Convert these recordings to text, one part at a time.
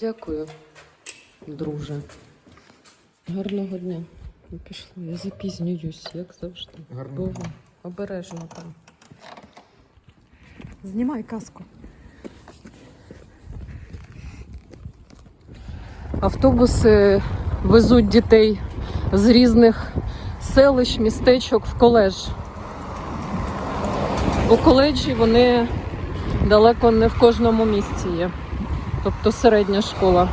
Дякую, друже. Гарного дня. Я пішла. Я запізнююсь, як завжди. Гарного Богу. Обережно там. Знімай каску. Автобуси везуть дітей з різних селищ, містечок в коледж. У коледжі вони далеко не в кожному місці є. Тобто середня школа.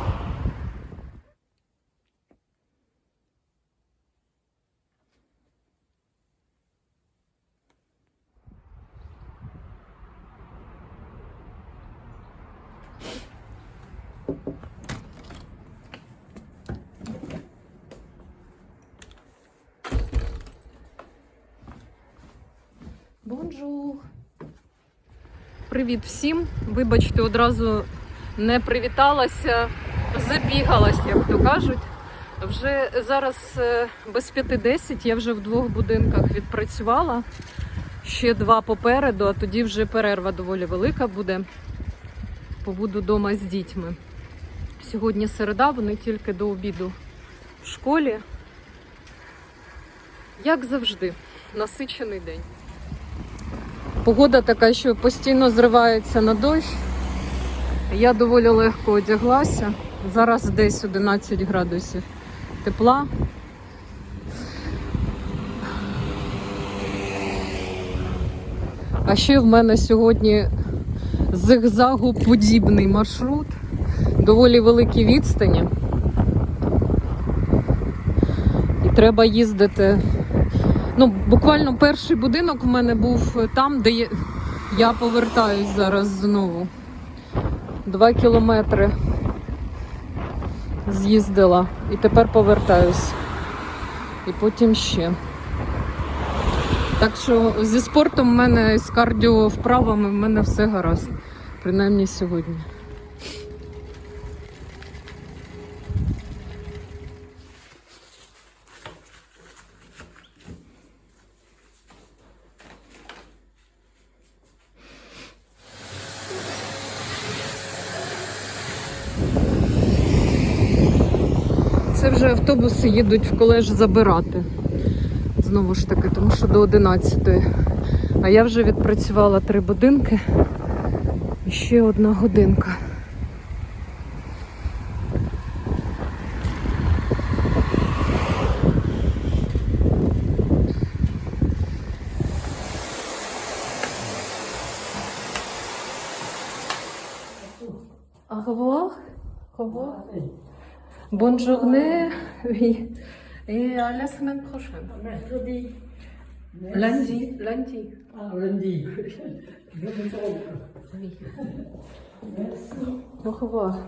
Бонжур. Привіт всім. Вибачте, одразу не привіталася, забігалась, як то кажуть. Вже зараз е, без 5.10 я вже в двох будинках відпрацювала. Ще два попереду, а тоді вже перерва доволі велика буде. Побуду вдома з дітьми. Сьогодні середа, вони тільки до обіду в школі. Як завжди, насичений день. Погода така, що постійно зривається на дощ. Я доволі легко одяглася. Зараз десь 11 градусів тепла. А ще в мене сьогодні зигзагу подібний маршрут, доволі великі відстані. І треба їздити Ну, буквально перший будинок в мене був там, де я, повертаюсь зараз знову. Два кілометри з'їздила і тепер повертаюсь. І потім ще. Так що зі спортом в мене з кардіо вправами в мене все гаразд. Принаймні сьогодні. Це вже автобуси їдуть в коледж забирати. Знову ж таки, тому що до 11. А я вже відпрацювала три будинки. І ще одна годинка. Au revoir. Au revoir. Bonne journée. Oui. Et à la semaine prochaine. Mercredi. Lundi. Lundi. Ah, lundi. Oui. Merci. Au revoir.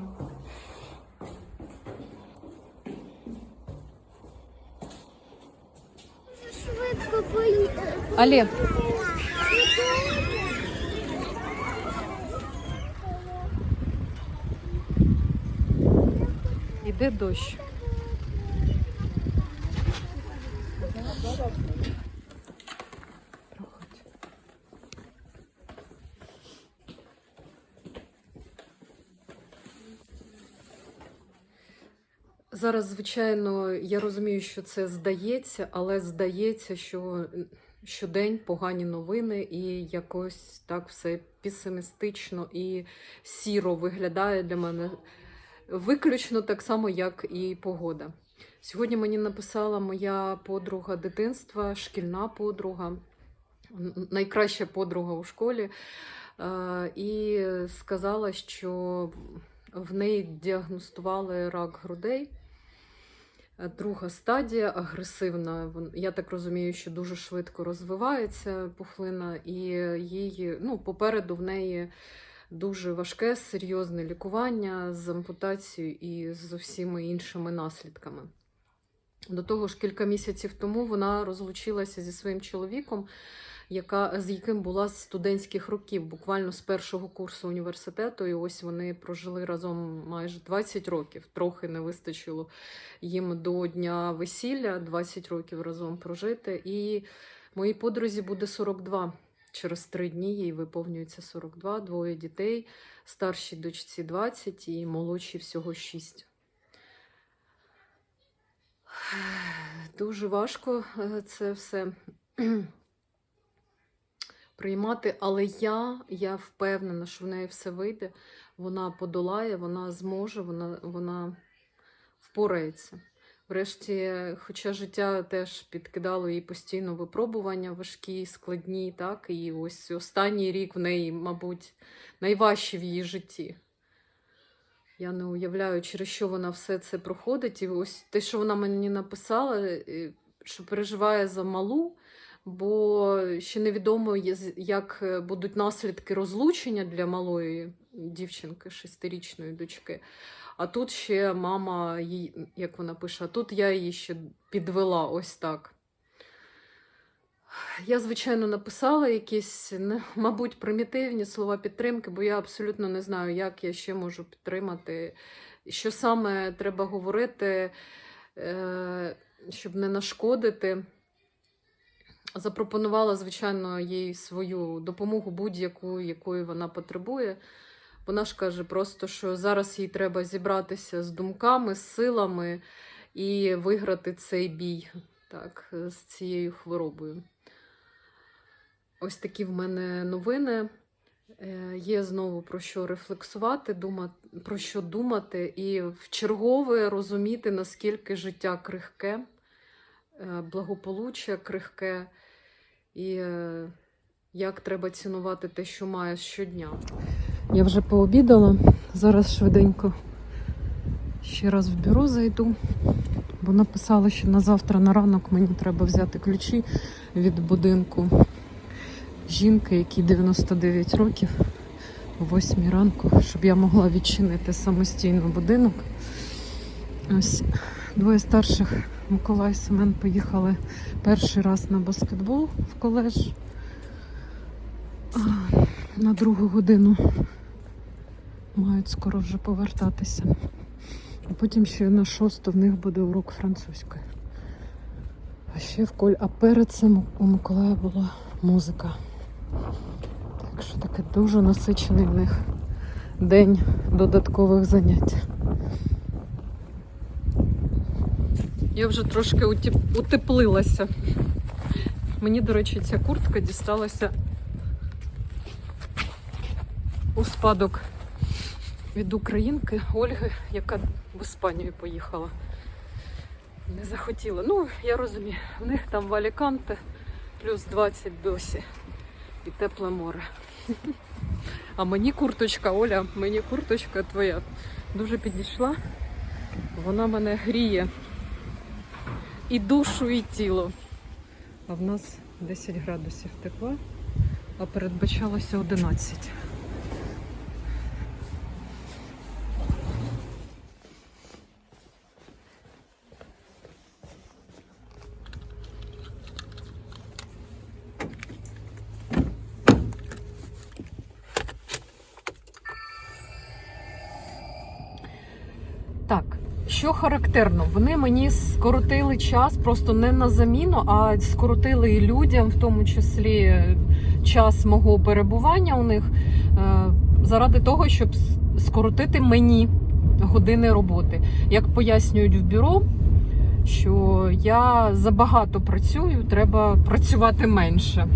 Allez. Іде дощ. Зараз, звичайно, я розумію, що це здається, але здається, що щодень погані новини, і якось так все песимістично і сіро виглядає для мене. Виключно так само, як і погода. Сьогодні мені написала моя подруга дитинства, шкільна подруга, найкраща подруга у школі, е, і сказала, що в неї діагностували рак грудей. Е, Друга стадія агресивна. Я так розумію, що дуже швидко розвивається пухлина, і їй ну, попереду в неї дуже важке, серйозне лікування з ампутацією і з усіма іншими наслідками. До того ж, кілька місяців тому вона розлучилася зі своїм чоловіком, яка, з яким була з студентських років, буквально з першого курсу університету. І ось вони прожили разом майже 20 років. Трохи не вистачило їм до дня весілля 20 років разом прожити. І моїй подрузі буде 42. Через три дні їй виповнюється 42, двоє дітей, старшій дочці 20 і молодшій всього 6. Дуже важко е, це все приймати, але я, я впевнена, що в неї все вийде. Вона подолає, вона зможе, вона, вона впорається. Врешті, хоча життя теж підкидало їй постійно випробування важкі, складні, так, і ось останній рік в неї, мабуть, найважчий в її житті. Я не уявляю, через що вона все це проходить. І ось те, що вона мені написала, е, що переживає за малу, бо ще невідомо, як е, будуть наслідки розлучення для малої дівчинки, шестирічної дочки. А тут ще мама, їй, як вона пише, а тут я її ще підвела ось так. Я, звичайно, написала якісь, мабуть, примітивні слова підтримки, бо я абсолютно не знаю, як я ще можу підтримати, що саме треба говорити, е, щоб не нашкодити. Запропонувала, звичайно, їй свою допомогу будь-яку, якої вона потребує. Вона ж каже просто, що зараз їй треба зібратися з думками, з силами і виграти цей бій так, з цією хворобою. Ось такі в мене новини. Е, Є знову про що рефлексувати, думати, про що думати, і в чергове розуміти, наскільки життя крихке, е, благополуччя крихке, і е, як треба цінувати те, що маєш щодня. Я вже пообідала. Зараз швиденько ще раз в бюро зайду, бо написала, що на завтра на ранок мені треба взяти ключі від будинку жінки, якій 99 років, о 8 ранку, щоб я могла відчинити самостійно будинок. Ось двоє старших Миколай і Семен поїхали перший раз на баскетбол в коледж на другу годину. Мають скоро вже повертатися. А потім ще на шосту в них буде урок французької. А ще в коль... А перед цим у Миколая була музика. Так що таке дуже насичений в них день додаткових занять. Я вже трошки утеплилася. Мені, до речі, ця куртка дісталася у спадок від українки Ольги, яка в Іспанію поїхала. Не захотіла. Ну, я розумію, в них там в Аліканте плюс 20 досі і тепле море. А мені курточка, Оля, мені курточка твоя дуже підійшла. Вона мене гріє і душу, і тіло. А в нас 10 градусів тепла, а передбачалося 11. Так, що характерно, вони мені скоротили час просто не на заміну, а скоротили і людям, в тому числі е, час мого перебування у них, е, заради того, щоб скоротити мені години роботи. Як пояснюють в бюро, що я забагато працюю, треба працювати менше.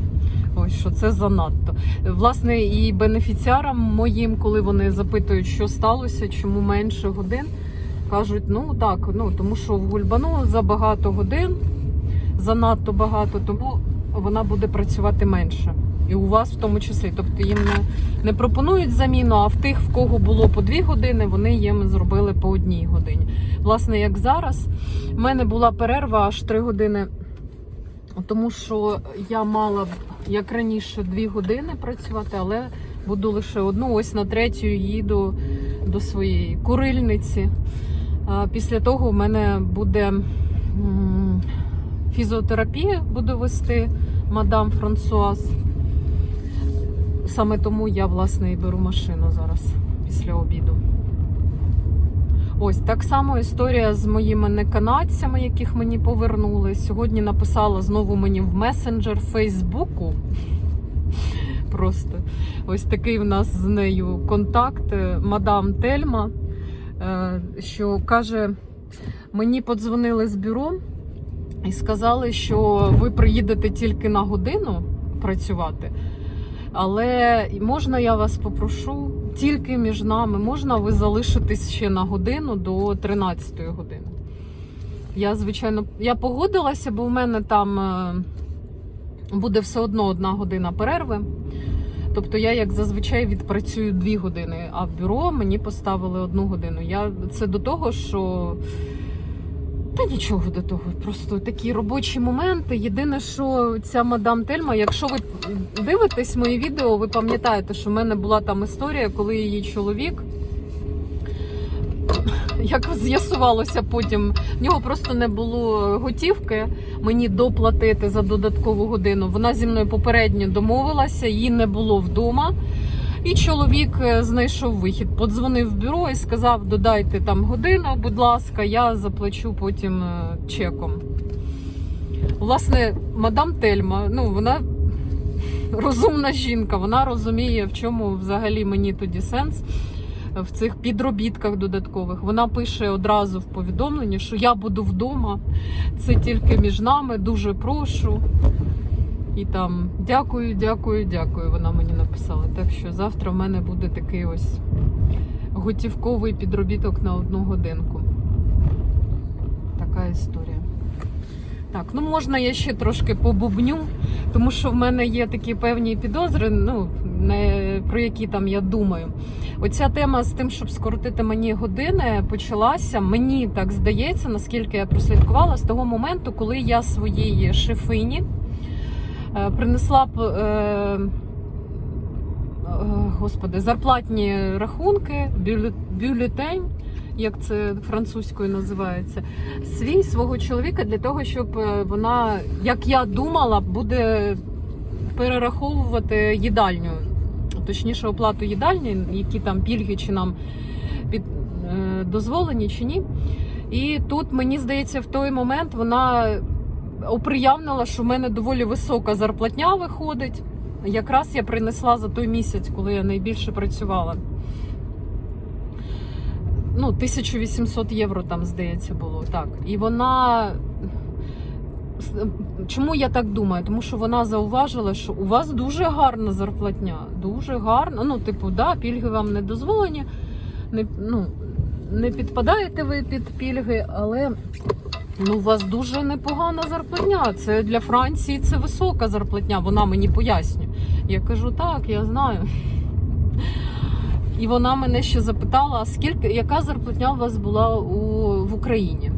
Ось що це занадто. Власне, і бенефіціарам моїм, коли вони запитують, що сталося, чому менше годин, кажуть, ну так, ну тому що в Гульбану забагато годин, занадто багато, тому вона буде працювати менше. І у вас в тому числі. Тобто їм не, не пропонують заміну, а в тих, в кого було по дві години, вони їм зробили по одній годині. Власне, як зараз, в мене була перерва аж три години, тому що я мала як раніше дві години працювати, але буду лише одну. Ось на третю їду до своєї курильниці. Після того в мене буде фізіотерапія, буду вести мадам Франсуаз. Саме тому я, власне, і беру машину зараз після обіду. Ось так само історія з моїми неканадцями, яких мені повернули. Сьогодні написала знову мені в месенджер Фейсбуку. Просто ось такий в нас з нею контакт. Мадам Тельма, що каже: мені подзвонили з бюро і сказали, що ви приїдете тільки на годину працювати. Але можна я вас попрошу тільки між нами, можна ви залишитесь ще на годину до 13 години. Я, звичайно, я погодилася, бо в мене там е, буде все одно одна година перерви. Тобто я, як зазвичай, відпрацюю дві години, а в бюро мені поставили одну годину. Я це до того, що та нічого до того. Просто такі робочі моменти. Єдине, що ця мадам Тельма, якщо ви дивитесь мої відео, ви пам'ятаєте, що в мене була там історія, коли її чоловік. Як з'ясувалося потім, в нього просто не було готівки мені доплатити за додаткову годину. Вона зі мною попередньо домовилася, її не було вдома. І чоловік е, знайшов вихід, подзвонив в бюро і сказав: додайте там годину, будь ласка, я заплачу потім е, чеком. Власне, мадам Тельма, ну вона розумна жінка, вона розуміє, в чому взагалі мені тоді сенс в цих підробітках додаткових. Вона пише одразу в повідомленні, що я буду вдома, це тільки між нами, дуже прошу. І там дякую, дякую, дякую. Вона мені написала. Так що завтра в мене буде такий ось готівковий підробіток на одну годинку. Така історія. Так, ну можна я ще трошки побубню, тому що в мене є такі певні підозри, ну не про які там я думаю. Оця тема з тим, щоб скоротити мені години, почалася. Мені так здається, наскільки я прослідкувала з того моменту, коли я своїй шефині е, принесла. Е, е, Господи, зарплатні рахунки, бюле- бюлетень, як це французькою називається, свій свого чоловіка для того, щоб е, вона, як я думала, буде перераховувати їдальню, точніше оплату їдальні, які там пільги чи нам під, е, дозволені чи ні. І тут мені здається, в той момент вона оприявнила, що в мене доволі висока зарплатня виходить. Якраз я принесла за той місяць, коли я найбільше працювала. Ну, 1800 євро там, здається, було. Так. І вона. Чому я так думаю? Тому що вона зауважила, що у вас дуже гарна зарплатня. Дуже гарна. Ну, типу, да, пільги вам не дозволені. Не, ну, не підпадаєте ви під пільги, але ну, у вас дуже непогана зарплатня. Це для Франції це висока зарплатня. Вона мені пояснює. Я кажу, так, я знаю. І вона мене ще запитала, скільки, яка зарплатня у вас була у, в Україні?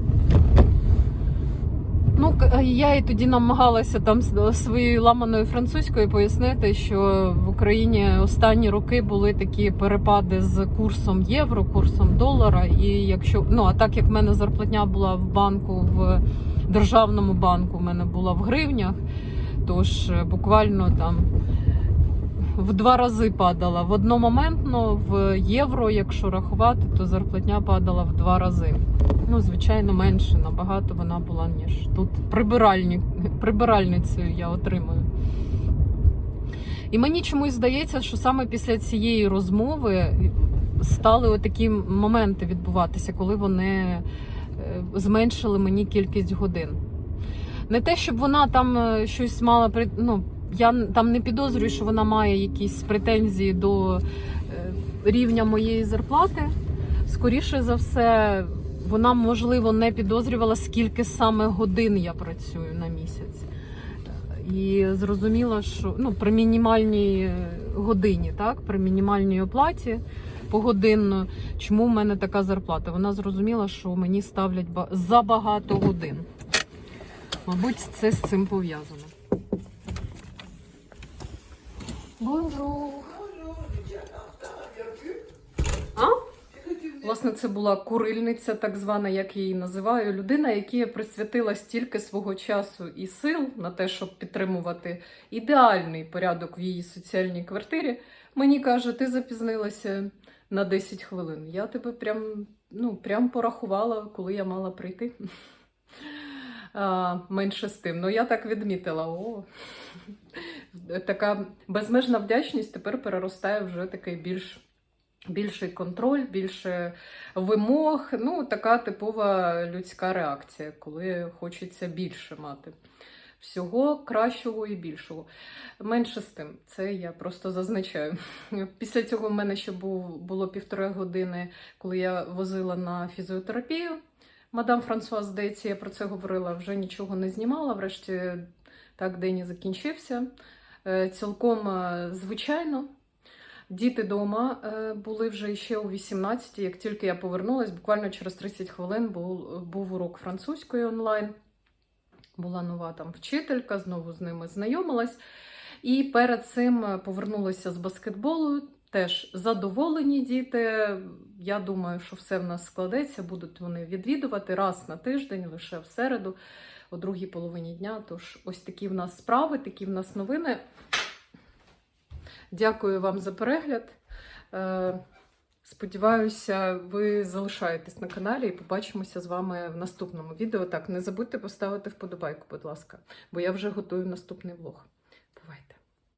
Ну, я і тоді намагалася там своєю ламаною французькою пояснити, що в Україні останні роки були такі перепади з курсом євро, курсом долара. І якщо ну а так як в мене зарплатня була в банку, в державному банку, в мене була в гривнях, тож е, буквально там в два рази падала. В одномоментно в євро, якщо рахувати, то зарплатня падала в два рази. Ну, звичайно, менше набагато вона була, ніж тут прибиральні, прибиральницею я отримую. І мені чомусь здається, що саме після цієї розмови стали отакі моменти відбуватися, коли вони е, зменшили мені кількість годин. Не те, щоб вона там е, щось мала ну, я там не підозрюю, що вона має якісь претензії до е, рівня моєї зарплати. Скоріше за все, вона, можливо, не підозрювала, скільки саме годин я працюю на місяць. І зрозуміла, що ну, при мінімальній е, годині, так, при мінімальній оплаті погодинно, чому в мене така зарплата. Вона зрозуміла, що мені ставлять ба- забагато годин. Мабуть, це з цим пов'язано. Бонжур. А? Власне, це була курильниця, так звана, як я її називаю. Людина, якій присвятила стільки свого часу і сил на те, щоб підтримувати ідеальний порядок в її соціальній квартирі. Мені каже, ти запізнилася на 10 хвилин. Я тебе прям, ну, прям порахувала, коли я мала прийти. Менше з тим. Ну, я так відмітила. О, така безмежна вдячність тепер переростає вже такий більш. Більший контроль, більше вимог. Ну, така типова людська реакція, коли хочеться більше мати. Всього кращого і більшого. Менше з тим, це я просто зазначаю. Після цього в мене ще було півтори години, коли я возила на фізіотерапію. Мадам Франсуа, здається, я про це говорила, вже нічого не знімала. Врешті так день і закінчився. Е, Цілком е, звичайно. Діти вдома були вже ще о 18 Як тільки я повернулась, буквально через 30 хвилин був, був урок французької онлайн. Була нова там вчителька, знову з ними знайомилась. І перед цим е, повернулася з баскетболу. Теж задоволені діти. Я думаю, що все в нас складеться. Будуть вони відвідувати раз на тиждень, лише в середу, о другій половині дня. Тож ось такі в нас справи, такі в нас новини. Дякую вам за перегляд. Е, Сподіваюся, ви залишаєтесь на каналі і побачимося з вами в наступному відео. Так, не забудьте поставити вподобайку, будь ласка, бо я вже готую наступний влог.